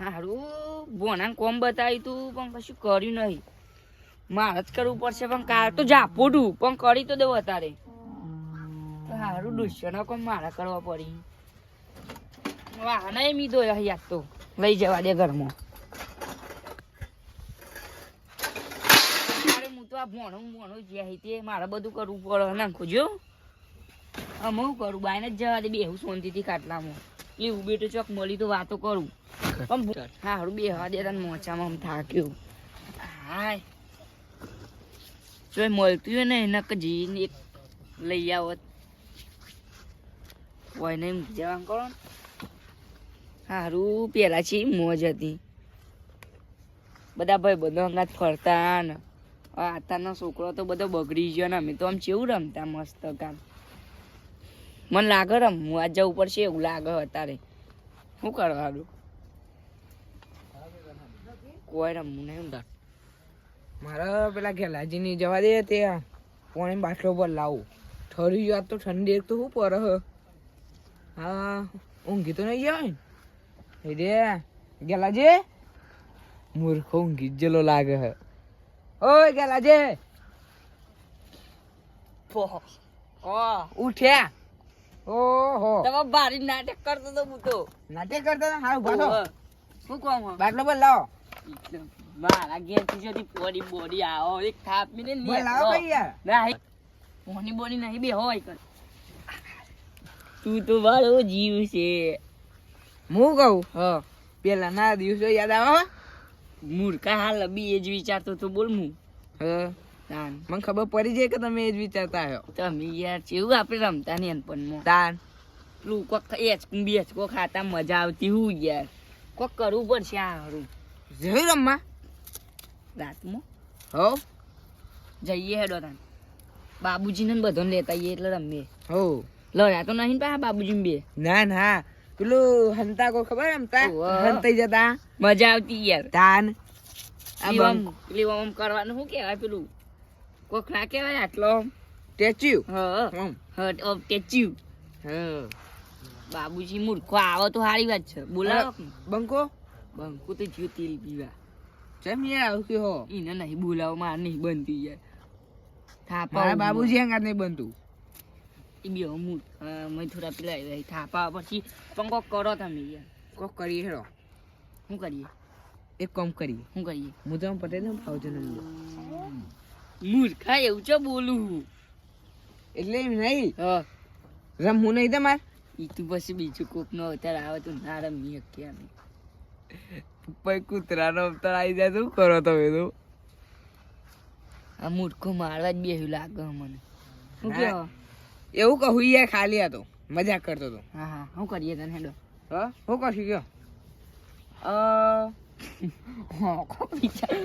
હારું બોનાને કોમ બતાવ્યું તું, પણ કશું કર્યું નહીં. મારે જ કરવું પડશે, પણ કાર તો જાપોડું પણ કરી તો દઉં અત્યારે. હારું દુશ્મનો કોમ મારે કરવા પડી. વાહન એ મીધો યાદ તો. લઈ જવા દે ઘરમાં. હું તો આ ભોણું ભણું જ્યાં તે, મારે બધું કરવું પડે, નાખું જો હું. કરું, બાયને જ જવા દે, બેહું શાંતિથી ખાટલામાં. એવું બેટો ચોક, મળી તો વાતો કરું. બધા ભાઈ બધો અંગાત ફરતા ને હવે છોકરો તો બધો બગડી ગયો ને અમે તો આમ ચેવું રમતા મસ્ત કામ મને લાગે રમવું આજ જવું પડશે એવું લાગે અત્યારે શું કરવાનું કોઈ રમવું નહીં અંદર મારે પેલા ગેલાજીની જવા દે તે પોણે બાટલો પર લાવું. ઠરી ગયો તો ઠંડી એક તો શું પર હા. ઊંઘી તો નહીં આવે ને? રે ગેલાજી મૂર્ખો ઊંઘી જેલો લાગે હે. ઓય ગેલાજી ઓહ ઉઠ્યા. ઓહો. તમે ભારી નાટક કરતો તો હું તો. નાટક કરતો હારું ભાતો શું કહું બાટલો પર લાવો. મારા ઘેરથી જતી બોડી બોડી આવો એક થાપ મીને ને લાવો કઈ યાર. નહીં મોની બોડી નહીં બે હોય કર તું તો મારો જીવ છે. હું કહું? હા. પેલા ના દિવસો યાદ આવે મૂર્ખા હાલ બી એ જ વિચારતો તો બોલ હું. હા. તાન. મને ખબર પડી જાય કે તમે એ જ વિચારતા હો. તમે યાર કેવું આપણે રમતા ને એનપણમાં. તાન. પેલું કોક બેચ બેચકો ખાતા મજા આવતી હું યાર. કોક કરવું પડશે આ હારું. જઈ રમવા? રાતમાં? હો. જઈએ હેડો તાન. બાબુજીને બધાને લેતા આવીએ એટલે રમીએ. હો. લડ્યા તો નહીં પા બાબુજી બે. ના ના. પેલું હંતા કો ખબર હમતા હંતાઈ જતા. મજા આવતી યાર. તાન. આમ- પેલી આમ કરવાનું શું કહેવાય પેલું? કોક ના કહેવાય આટલો ટેચ્યુ હા. હા ટેચ્યુ હા. બાબુજી મૂર્ખો આવો તો સારી વાત છે. બોલાવો કે? બંકો? બંકુ તો જ્યો તેલ પીવા જેમ યાર આવું કે હો એને નહીં બોલાવો માર નહીં બનતી યાર થાપા મારા. બાબુજી હંગાત નહીં બનતું એ બે અમૂલ મેં થોડા પેલા આવ્યા, થાપા પછી પણ કોક કરો તમે યાર કોક કરીએ હેડો શું કરીએ એક કામ કરીએ શું કરીએ હું તો પટેલ ફાવજો નંબર મૂર્ખા એવું છે બોલું એટલે એમ નહીં હા રમવું નહીં તમારે ઈ તું પછી બીજું કોક નો અત્યારે આવે તો ના રમી અમે પછી કૂતરાનો અવતાર આવી જાય શું કરો તમે તો? આ મૂર્ખો મારવા જ બેહ્યું લાગે મને. શું કહો એવું કહું યાર ખાલી હતો. મજાક કરતો હતો. હા હા. શું કરીએ તને હેડો. હા? શું કરશું કયો? હા કોક વિચાર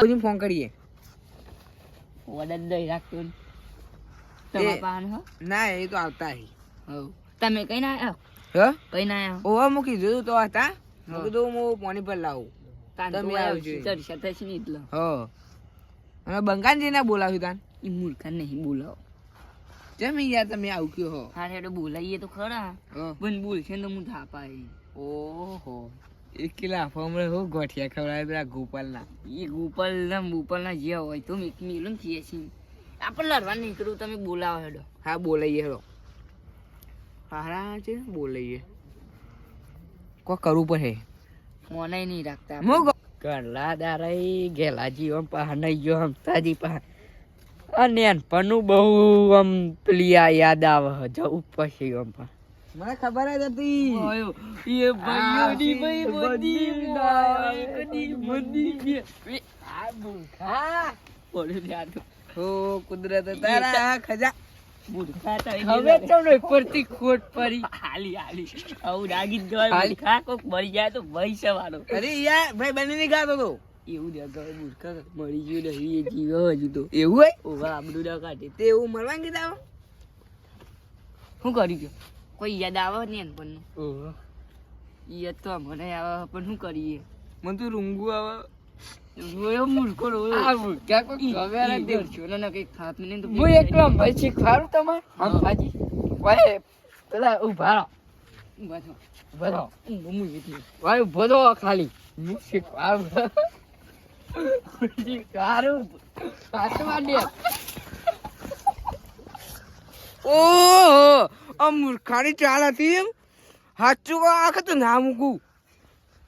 પછી ફોન કરીએ. વડદ દઈ રાખતો ને. એ- પાન હો. ના એ તો આવતા તમે કઈ ના આવ્યા હા? કઈ ના આવ્યા ઓવા મૂકી જોયું તો હતા મેં કીધું હું પાણી પર લાવું. તમે આવજો. ચર્ચા થશે ને એટલે. હ. અને બંગાનજીને બોલાવ્યું તાન? એ મૂર્ખા નહીં બોલાવો. જેમ યાર તમે આવું કયો હો હા હેડો બોલાઈએ તો ખરા. પણ બોલશે ને તો હું થાપા ઓહો. એક કિલા ફોમરે હો ગોઠિયા ખવડાવે પેલા ગોપાલના. એ ગોપાલ ના ગોપાલ ના જે હોય તો મેં મિલું થઈએ છીએ આપણે લડવા નીકળું તમે બોલાવો હેડો. હા બોલાઈએ હેડો. હારા છે બોલાઈએ. કોઈ કરવું પડે. મને નહીં રાખતા ગો- કરલા દારાઈ ગેલા જીવન પહાનાઈ ગયો હમતાજી પહા અને નાનપણનું બહુ આમ પેલી આ યાદ આવે જવું પછી આમ પા મને ખબર જ હતી. એ ભાઈઓની ભાઈ આ પડ્યું કુદરત તારા ખજા. મૂર્ખા તો હવે પરથી ખોટ પડી. હાલી હાલી. આવું રાગી જ જવાય હાલી. મૂર્ખા કોક મરી જાય તો ભય સવારો અરે યાર ભાઈ બની ની ગાતો તો. એવું દે અગાઉ મૂર્ખા મરી ગયું નહીં એ જીવે હજુ તો. એવું હોય? ઓવા આબડું ના કાઢે તે એવું મળવા કીધા શું કરી ગયો કોઈ યાદ આવે ને એનપણનું યાદ તો મને આવે પણ શું કરીએ? મને તો રૂંગું આવે. રોયો મૂર્ખો રોયો આ મૂર્ખા કોઈ ખબર જ નહીં. છો ને કંઈક થાપ ને તો હું એકલો ભાઈ શીખવાડું તમારે? હા. હાજી. ભાઈ પેલા ઊભા રહો. ઊભા થો. બરો ઊંઘ મૂકી હતી. ભાઈ ઊભો તો ખાલી. હું શીખવાડું શીખવાડું સાચું માંડીએ ઓહો આ મૂર્ખાની ચાલ હતી એમ. સાચું આખે તો ના મૂકું.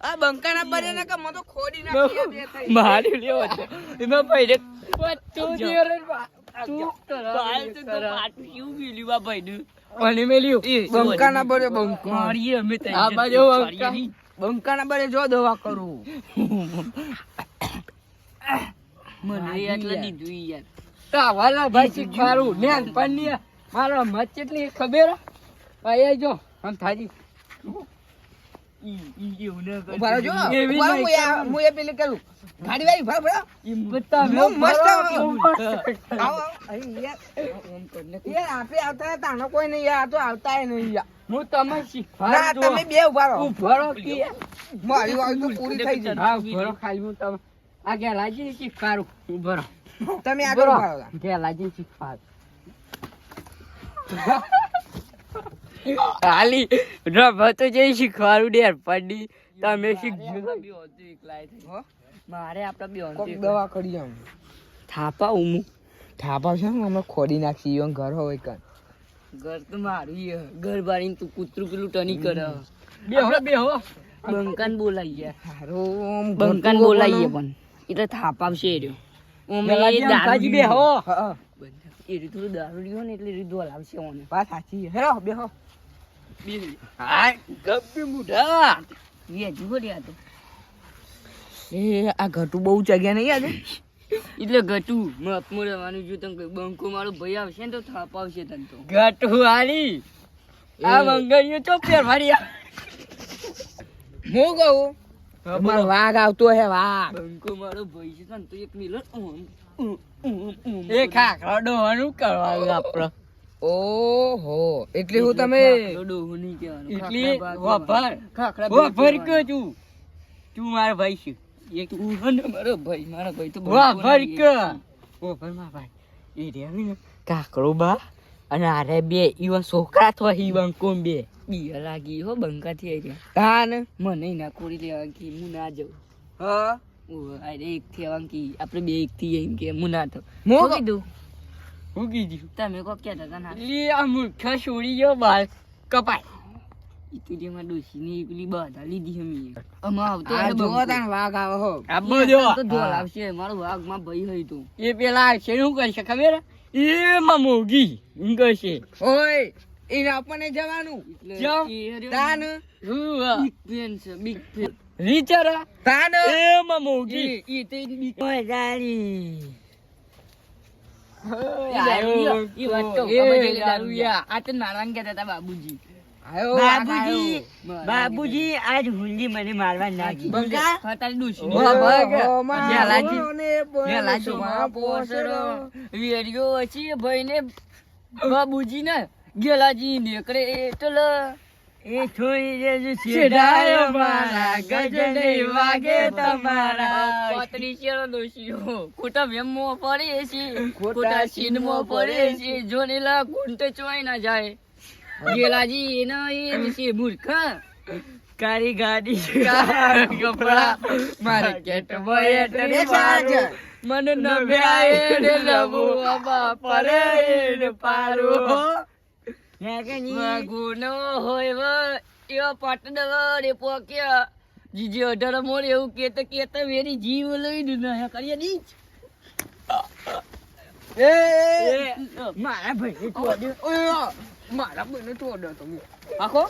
આ બંકાના બરે ને કે મને તો ખોડી નાખી બે થઈ. મારી લેવો છે એમાં ભાઈને તું દિયો રે તું કાલ તો તો પાટું કેવું મેલ્યું આ ભાઈનું. કોની મેલ્યું. બંકાના બરે બંકો. મારીએ અમે તઈ આ બાજુ પાડીએ બંકા. નહીં. બંકાના જો દવા કરું. મને એટલે દીધું યાર. તાવાલા ભાઈ શીખવાડું નાનપણની મારો મત કેટલી ખબર અહીંયા જો. આમ થાજી. હું તમે તમે બે ઊભા રહો. કે મારી વાત તો પૂરી થઈ હા ઊભો ખાલી હું તમે આ ગેલાજી શીખવાડું. તમે આગળ રહો. ઊભા ગેલાજી શીખવાડું. ખાલી રમતો જઈ શીખવાડું ડેર પડી. તમે શીખજો. બે. હો? મારે આપણે બે હોતું કોક દવા કરી આમ. થાપા ઉમુ. થાપા છે ને અમે ખોડી નાખી યો ઘર હોય કાન ઘર તો મારું હે. ઘર બારીને તું કૂતરું પેલું ટની કરે. બેહો બેહો બંકાન બોલાઈએ. હારો બંકાન બોલાઈએ પણ. એટલે થાપાવશે આવશે રહ્યો ઓમે એ બે હો હા. એ થોડું દારૂ રહ્યો ને એટલે રીધો લાવશે ઓને. વાત સાચી હેરો બેહો. હાય ગપ્પી મુઢા. વેજી બોલ્યા તો. એ આ ઘટું બહુ જગ્યા નહીં આજે એટલે ગટુ માપમાં રહેવાનું જો તમે બંકો મારો ભાઈ આવશે ને તો થાપ આવશે તને તો. ગટુવાળી આ મંગળિયો ચો પહેરવાડી હું કહું? વાઘ આવતો હે વાઘ. બંકો મારો ભાઈ છે તને તો એક મિલન. એ ખાખરા ડોવાનું કરવાનું આપડે ઓહો એટલે હું તમે. એટલે વફર વફર. કે તું? તું મારો ભાઈ છે. એક તું ને મારો ભાઈ મારો ભાઈ તો વફર કે વફરમાં ભાઈ. એ રે ને કાકરો બા અને આરે બે ઈવા છોકરા તો હી બંકો બે? બીયા લાગી હો બંકાથી આઈ હા તાન મને ના કોરી લેવા કે હું ના જાઉં. હા? અરે એક થી આવવાનું આપણે બે એક થી આઈને કે હું ના થાઉં. હું શું કહું? કીધું? હું કીધું? તમે કોક કહેતા હતા ના. લી આ મૂર્ખા છોડી ગયો બાલ કપાય. ઇતુડિયામાં ડોશીની પેલી બાધા લીધી અમે અમે આવતો આ એટલે તાન વાઘ આવે હો. આ ઈ તો ઢોલ આવશે મારો વાઘમાં ભાઈ હોય તો. એ પેલા છે શું કરશે ખબર? એ માં મોગી એમ કરશે. ઓય એને આપણને જવાનું. હું છે. એ ખબર છે કે દારૂડિયા. દારૂડિયા. આ તો નારાયણ કહેતા હતા બાબુજી. આયો વાઘ બાબુજી આયો. બાબુજી આજ હુંડી મને મારવા નાખી. ને. વેડિયો છે ભાઈને બાબુજી ને ગેલાજી નીકળે એટલે એ છોડી છેડાયો મારા ગજને વાગે તમારા. પત્રીશિયો દોશીઓ ખોટા વેમો પડે છે. ખોટા સીનમાં પડે છે. જોનેલા ગુંટ ચોઈ ના જાય. ગેલાજી એના એ છે મૂર્ખ. કારી ગાડી કપડા. માર્કેટ માર્કેટ એ મન મને નભ્યાએ ને નવું આમાં પરે ને પારું ગુનો હોય એવા પાટણ અઢાર મોર એવું કેતા કેતા વેરી જીવ લઈ કરીએ દી એ, મારા ભાઈ ઓય, મારા ભાઈને ટોડ્યો તમે. આખો.